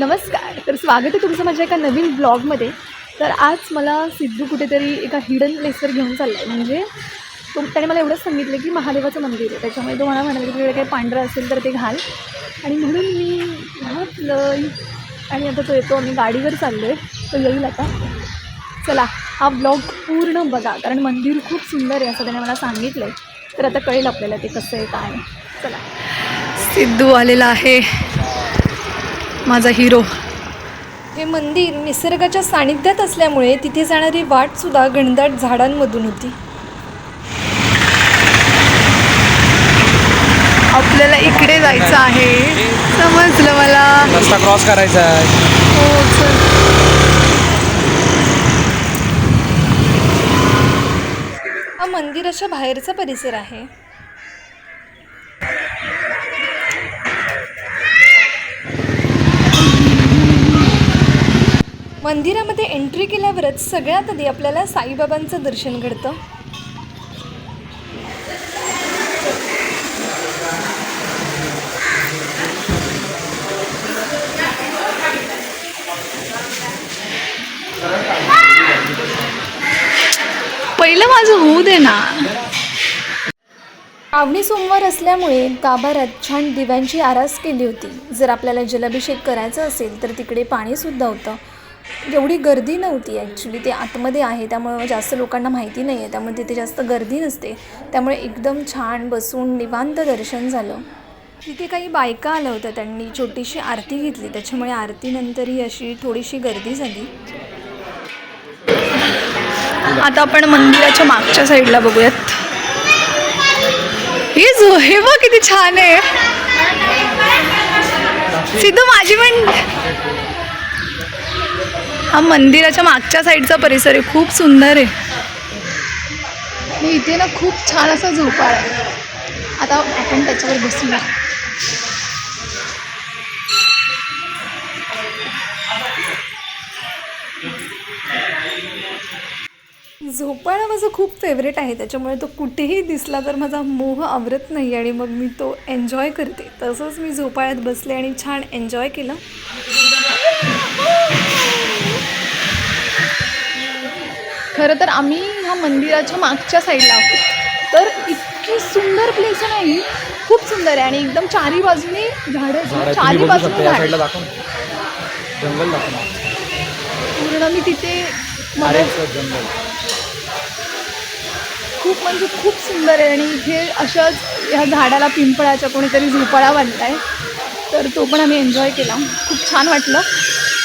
नमस्कार. तर स्वागत आहे तुमचं माझ्या एका नवीन ब्लॉगमध्ये. तर आज मला सिद्धू कुठेतरी एका हिडन प्लेसवर घेऊन चालला आहे म्हणजे तो त्याने मला एवढंच सांगितलं की महादेवाचं मंदिर आहे. त्याच्यामुळे तो मला म्हणाला की तुझ्याकडे काही पांढरं असेल तर ते घाल. आणि म्हणून मी घातलं आणि आता तो येतो. आम्ही गाडीवर चाललो आहे तो येईल आता. चला हा ब्लॉग पूर्ण बघा. कारण मंदिर खूप सुंदर आहे असं त्याने मला सांगितलं आहे तर आता कळेल आपल्याला ते कसं आहे काय चला. सिद्धू आलेला आहे. माझा हिरो. हे मंदिर निसर्गाच्या सानिध्यात असल्यामुळे तिथे जाणारी वाटसुद्धा घनदाट झाडांमधून होती. आपल्याला इकडे जायचं आहे. समजलं मला. रस्ता क्रॉस करायचा आहे. हो चल. हा मंदिराच्या बाहेरचा परिसर आहे. मंदिरामध्ये एंट्री केल्यावरच सगळ्यात आधी आपल्याला साईबाबांचं दर्शन घडतं. पहिलं माझं होऊ दे ना. आवणी सोमवार असल्यामुळे गाभाऱ्यात छान दिव्यांची आरास केली होती. जर आपल्याला जलाभिषेक करायचा असेल तर तिकडे पाणीसुद्धा होतं. म्हणजे एवढी गर्दी नव्हती ॲक्च्युली ते आतमध्ये आहे त्यामुळे जास्त लोकांना माहिती नाही आहे त्यामुळे तिथे जास्त गर्दी नसते. त्यामुळे एकदम छान बसून निवांत दर्शन झालं. तिथे काही बायका आल्या होत्या त्यांनी छोटीशी आरती घेतली. त्याच्यामुळे आरतीनंतरही अशी थोडीशी गर्दी झाली. आता आपण मंदिराच्या मागच्या साईडला बघूयात. हे जो हे बघ किती छान आहे. सिद्धू माझी पण हा मंदिराच्या मागच्या साईडचा परिसर आहे. खूप सुंदर आहे. इथे ना खूप छान असा झोपाळा आहे. आता आपण त्याच्यावर बसूया. झोपाळा माझं खूप फेवरेट आहे. त्याच्यामुळे तो कुठेही दिसला तर माझा मोह आवरत नाही आणि मग मी तो एन्जॉय करते. तसंच मी झोपाळ्यात बसले आणि छान एन्जॉय केलं. खरं तर आम्ही ह्या मंदिराच्या मागच्या साईडला आहोत. तर इतकी सुंदर प्लेस आहे ना ही. खूप सुंदर आहे आणि एकदम चारी बाजूने झाडं चारी बाजूने झाड. जंगल. पूर्ण मी तिथे जंगल. खूप म्हणजे खूप सुंदर आहे आणि इथे अशाच ह्या झाडाला पिंपळाच्या कोणीतरी झोपाळा बांधलाय. तर तो पण आम्ही एन्जॉय केला. खूप छान वाटलं.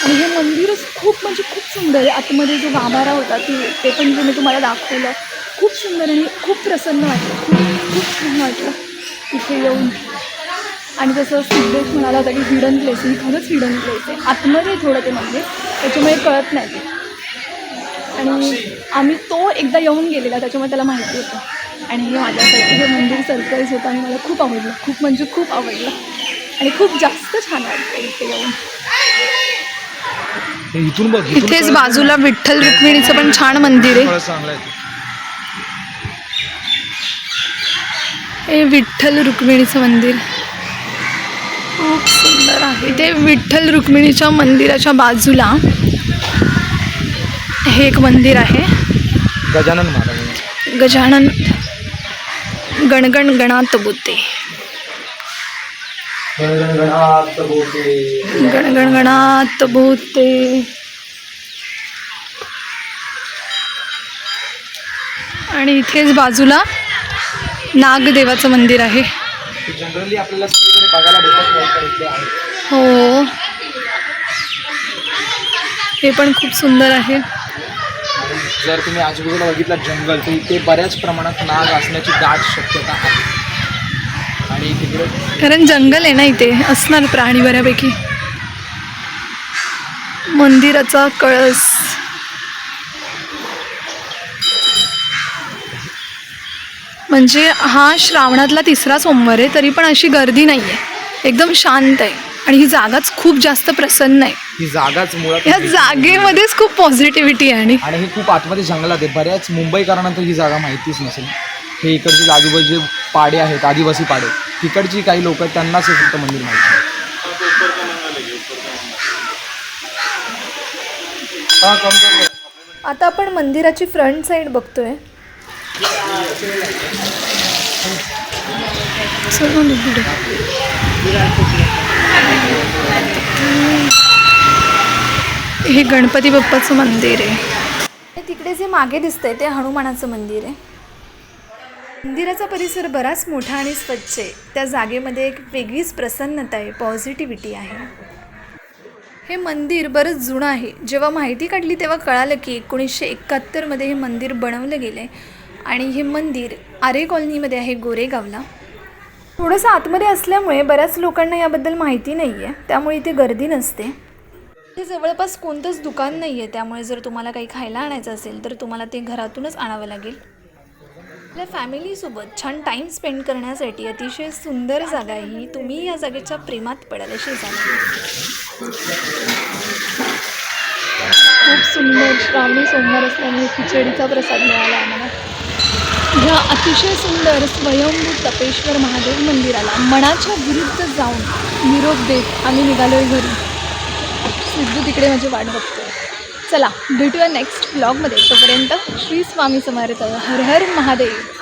आणि हे मंदिरच खूप म्हणजे खूप सुंदर आहे. आतमध्ये जो गाभारा होता ती ते पण जे मी तुम्हाला दाखवलं. खूप सुंदर आणि खूप प्रसन्न वाटलं. खूप खूप छान वाटलं इथे येऊन. आणि जसं सिद्धेश म्हणाला होता की हिडन प्लेस ही खरंच हिडन प्लेस आहे. आतमध्ये थोडं ते मंदिर. त्याच्यामुळे कळत नाही ते. आणि आम्ही तो एकदा येऊन गेलेला. त्याच्यामुळे त्याला माहिती होतं. आणि हे माझ्यासाठी हे मंदिर सरप्राईज होतं आणि मला खूप आवडलं. खूप म्हणजे खूप आवडलं. आणि खूप जास्त छान वाटतं इथे येऊन. इथून बघ इथेच बाजूला विठ्ठल रुक्मिणीचं पण छान मंदिर आहे. चांगलं आहे. हे विठ्ठल रुक्मिणीचं मंदिर. खूप सुंदर आहे. इथे विठ्ठल रुक्मिणीच्या मंदिराच्या बाजूला हे एक मंदिर आहे. गजानन महाराज. गजानन गणगण गणात बोते गणगण गणात बोते आणि इथेच बाजूला नागदेवाचं मंदिर आहे. जनरली आपल्याला सगळीकडे बघायला भेटत हो. हे पण खूप सुंदर आहे. जर तुम्ही आजूबाजूला बघितलं जंगल तर इथे बऱ्याच प्रमाणात नाग असण्याची दाट शक्यता आहे. तिकडे कारण जंगल आहे ना इथे असणार प्राणी बऱ्यापैकी. मंदिराचा कळस. म्हणजे हा श्रावणातला तिसरा सोमवार आहे तरी पण अशी गर्दी नाही आहे एकदम शांत आहे. आणि ही जागाच खूप जास्त प्रसन्न आहे. ही जागाच मुळात ह्या जागेमध्येच खूप पॉझिटिव्हिटी आहे आणि आणि हे खूप आतमध्ये जंगलात आहे. बऱ्याच मुंबईकरांना तर ही जागा माहितीच नसेल. हे इकडचे आजूबाजू जे पाडे आहेत आदिवासी पाडे तिकडची काही लोक आहेत त्यांनाच हे फक्त मंदिर माहिती आहे. आता आपण मंदिराची फ्रंट साईड बघतोय. हे गणपती बाप्पाचं मंदिर आहे. तिकडे जे मागे दिसतंय ते हनुमानाचं मंदिर आहे. मंदिराचा परिसर बराच मोठा आणि स्वच्छ आहे. त्या जागेमध्ये एक वेगळीच प्रसन्नता आहे पॉझिटिव्हिटी आहे. हे मंदिर बरंच जुनं आहे. जेव्हा माहिती काढली तेव्हा कळालं की एकोणीसशे एकाहत्तरमध्ये हे मंदिर बनवलं गेलं आहे आणि हे मंदिर आरे कॉलनीमध्ये आहे गोरेगावला. थोडंसं आतमध्ये असल्यामुळे बऱ्याच लोकांना याबद्दल माहिती नाही आहे त्यामुळे इथे गर्दी नसते. इथे जवळपास कोणतंच दुकान नाही आहे त्यामुळे जर तुम्हाला काही खायला आणायचं असेल तर तुम्हाला ते घरातूनच आणावं लागेल. आपल्या फॅमिलीसोबत छान टाईम स्पेंड करण्यासाठी अतिशय सुंदर जागा आहे ही. तुम्ही या जागेच्या प्रेमात पडाल अशी जागा खूप सुंदर श्रावणी सोमवार असल्यामुळे खिचडीचा प्रसाद मिळाला आम्हाला. ह्या अतिशय सुंदर स्वयंभू तपेश्वर महादेव मंदिराला मनाच्या विरुद्ध जाऊन निरोप देत आम्ही निघालोय घरी. सिद्धू तिकडे माझी वाट बघतो चला भेटूया नेक्स्ट ब्लॉगमध्ये तोपर्यंत श्री स्वामी समर्थ. हर हर महादेव.